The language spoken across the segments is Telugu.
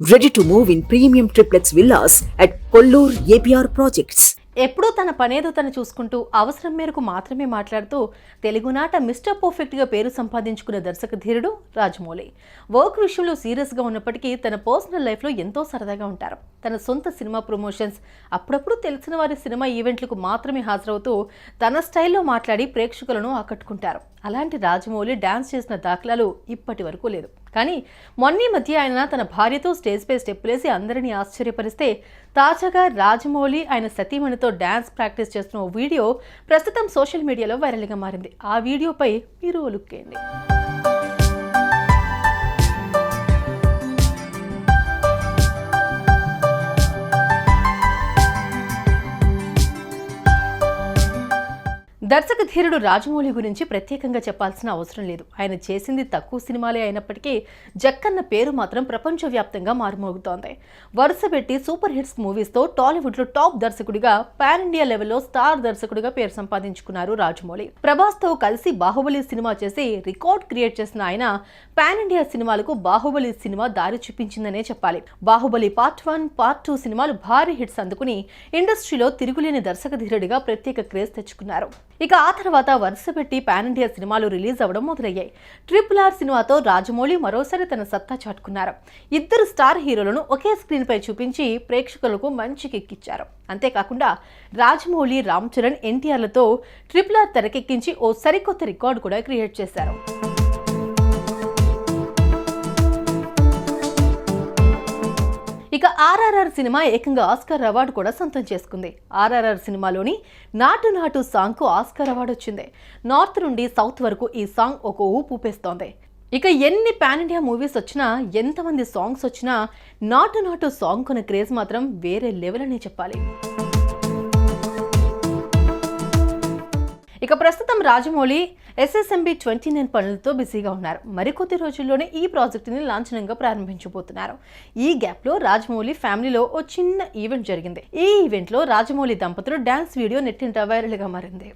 Ready to move in premium triplex villas at Kollur APR projects ఎప్పుడూ తన పనేదో తను చూసుకుంటూ అవసరం మేరకు మాత్రమే మాట్లాడుతూ తెలుగునాట మిస్టర్ పర్ఫెక్ట్గా పేరు సంపాదించుకున్న దర్శక ధీరుడు రాజమౌళి. వర్క్ విషయంలో సీరియస్గా ఉన్నప్పటికీ తన పర్సనల్ లైఫ్లో ఎంతో సరదాగా ఉంటారు. తన సొంత సినిమా ప్రమోషన్స్ అప్పుడప్పుడు తెలిసిన వారి సినిమా ఈవెంట్లకు మాత్రమే హాజరవుతూ తన స్టైల్లో మాట్లాడి ప్రేక్షకులను ఆకట్టుకుంటారు. అలాంటి రాజమౌళి డాన్స్ చేసిన దాఖలాలు ఇప్పటి వరకు లేదు. కానీ మొన్నీ మధ్య ఆయన తన భార్యతో స్టేజ్పై స్టెప్పులేసి అందరినీ ఆశ్చర్యపరిస్తే తాజాగా రాజమౌళి ఆయన సతీమణితో డాన్స్ ప్రాక్టీస్ చేస్తున్న ఓ వీడియో ప్రస్తుతం సోషల్ మీడియాలో వైరల్గా మారింది. ఆ వీడియోపై మీరు ఓ దర్శక ధీరుడు రాజమౌళి గురించి ప్రత్యేకంగా చెప్పాల్సిన అవసరం లేదు. ఆయన చేసింది తక్కువ సినిమాలే అయినప్పటికీ జక్కన్న పేరు మాత్రం ప్రపంచవ్యాప్తంగా మారుమోగుతోంది. వరుస పెట్టి సూపర్ హిట్స్ మూవీస్తో టాలీవుడ్లో టాప్ దర్శకుడిగా పాన్ ఇండియా లెవెల్లో స్టార్ దర్శకుడిగా పేరు సంపాదించుకున్నారు రాజమౌళి. ప్రభాస్తో కలిసి బాహుబలి సినిమా చేసి రికార్డ్ క్రియేట్ చేసిన ఆయన పాన్ ఇండియా సినిమాలకు బాహుబలి సినిమా దారి చూపించిందనే చెప్పాలి. Baahubali part one part two సినిమాలు భారీ హిట్స్ అందుకుని ఇండస్ట్రీలో తిరుగులేని దర్శక ధీరుడిగా ప్రత్యేక క్రేజ్ తెచ్చుకున్నారు. ఇక ఆ తర్వాత వరుస పెట్టి పాన్ ఇండియా సినిమాలు రిలీజ్ అవ్వడం మొదలయ్యాయి. ట్రిపుల్ ఆర్ సినిమాతో రాజమౌళి మరోసారి తన సత్తా చాటుకున్నారు. ఇద్దరు స్టార్ హీరోలను ఒకే స్క్రీన్ పై చూపించి ప్రేక్షకులకు మంచి కిక్కిచ్చారు అంతేకాకుండా రాజమౌళి రామ్ చరణ్ ఎన్టీఆర్లతో ట్రిపుల్ ఆర్ తెరకెక్కించి ఓ సరికొత్త రికార్డు కూడా క్రియేట్ చేశారు. ఇక ఆర్ఆర్ఆర్ సినిమా ఏకంగా ఆస్కార్ అవార్డు కూడా సొంతం చేసుకుంది. ఆర్ఆర్ఆర్ సినిమాలోని నాటు నాటు సాంగ్కు ఆస్కార్ అవార్డు వచ్చింది. నార్త్ నుండి సౌత్ వరకు ఈ సాంగ్ ఒక ఊపు ఊపేస్తోంది. ఇక ఎన్ని పాన్ ఇండియా మూవీస్ వచ్చినా ఎంతమంది సాంగ్స్ వచ్చినా నాటు నాటు సాంగ్ కొన్న క్రేజ్ మాత్రం వేరే లెవెల్ అనే చెప్పాలి. ఇక ప్రస్తుతం రాజమౌళి ఎస్ఎస్ఎంబి ట్వంటీ నైన్ పనులతో బిజీగా ఉన్నారు. మరికొద్ది రోజుల్లోనే ఈ ప్రాజెక్టుని లాంఛనంగా ప్రారంభించబోతున్నారు. ఈ గ్యాప్లో రాజమౌళి ఫ్యామిలీలో ఓ చిన్న ఈవెంట్ జరిగింది. ఈ ఈవెంట్లో రాజమౌళి దంపతులు డ్యాన్స్ వీడియో నెట్టింట వైరల్గా మారింది.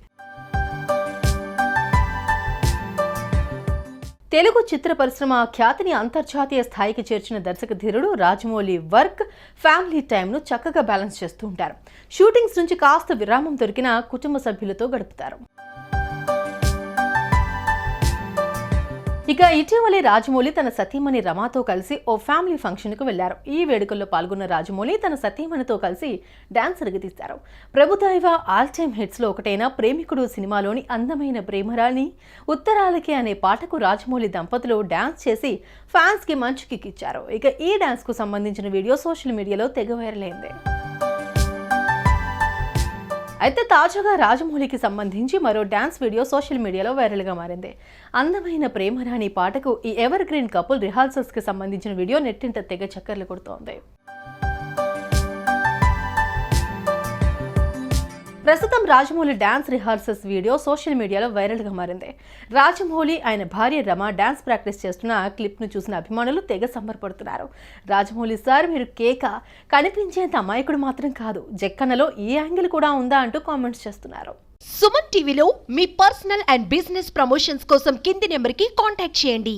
తెలుగు చిత్ర పరిశ్రమ ఖ్యాతిని అంతర్జాతీయ స్థాయికి చేర్చిన దర్శక ధీరుడు రాజమౌళి వర్క్ ఫ్యామిలీ టైంను చక్కగా బ్యాలెన్స్ చేస్తూ ఉంటారు. షూటింగ్స్ నుంచి కాస్త విరామం దొరికిన కుటుంబ సభ్యులతో గడుపుతారు. ఇక ఇటీవలే రాజమౌళి తన సతీమణి రమాతో కలిసి ఓ ఫ్యామిలీ ఫంక్షన్కు వెళ్ళారు. ఈ వేడుకల్లో పాల్గొన్న రాజమౌళి తన సతీమణితో కలిసి డాన్స్ అరగదీశారు. ప్రభుదైవ ఆల్ టైమ్ హిట్స్లో ఒకటైన ప్రేమికుడు సినిమాలోని అందమైన ప్రేమరాణి ఉత్తరాలకి అనే పాటకు రాజమౌళి దంపతులు డాన్స్ చేసి ఫ్యాన్స్కి మంచి కిక్ ఇచ్చారు ఇక ఈ డాన్స్కు సంబంధించిన వీడియో సోషల్ మీడియాలో తెగ వైరల్ అయింది. అయితే తాజాగా రాజమౌళికి సంబంధించి మరో డ్యాన్స్ వీడియో సోషల్ మీడియాలో వైరల్గా మారింది. అందమైన ప్రేమరాణి పాటకు ఈ ఎవర్ గ్రీన్ కపుల్ రిహార్సల్స్కి సంబంధించిన వీడియో నెట్టింట తెగ చక్కర్లు కొడుతోంది. ప్రస్తుతం Rajamouli dance rehearsals video social మీడియాలో వైరల్గా మారింది. రాజమౌళి ఆయన భార్య రమ డాన్స్ ప్రాక్టీస్ చేస్తున్న క్లిప్ను చూసిన అభిమానులు తెగ సంబరపడుతున్నారు. రాజమౌళి సార్ మీరు కేక కనిపించేంత అమాయకుడు మాత్రం కాదు. జక్కన్నలో ఈ యాంగిల్ కూడా ఉందా అంటూ కామెంట్స్ చేస్తున్నారు. సుమన్ టీవీలో మీ పర్సనల్ అండ్ బిజినెస్ ప్రమోషన్స్ కోసం కింది నెంబర్కి కాంటాక్ట్ చేయండి.